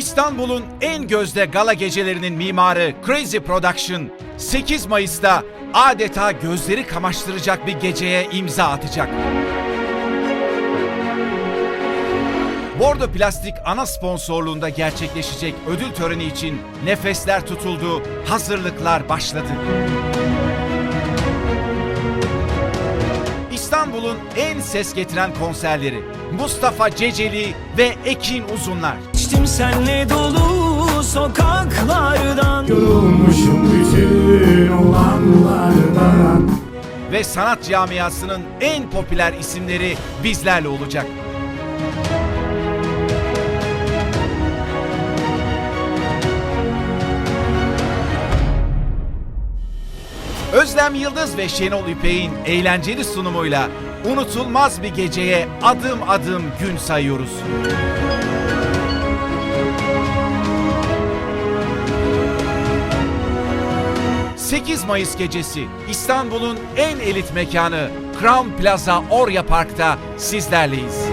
İstanbul'un en gözde gala gecelerinin mimarı Crazy Production 8 Mayıs'ta adeta gözleri kamaştıracak bir geceye imza atacak. Bordo Plastik ana sponsorluğunda gerçekleşecek ödül töreni için nefesler tutuldu, hazırlıklar başladı. İstanbul'un en ses getiren konserleri Mustafa Ceceli ve Ekin Uzunlar. Geçtim senle dolu sokaklardan Yorulmuşum bütün olanlardan ve sanat camiasının en popüler isimleri bizlerle olacak. Özlem Yıldız ve Şenol İpek'in eğlenceli sunumuyla unutulmaz bir geceye adım adım gün sayıyoruz. 8 Mayıs gecesi İstanbul'un en elit mekanı Crown Plaza Orya Park'ta sizlerleyiz.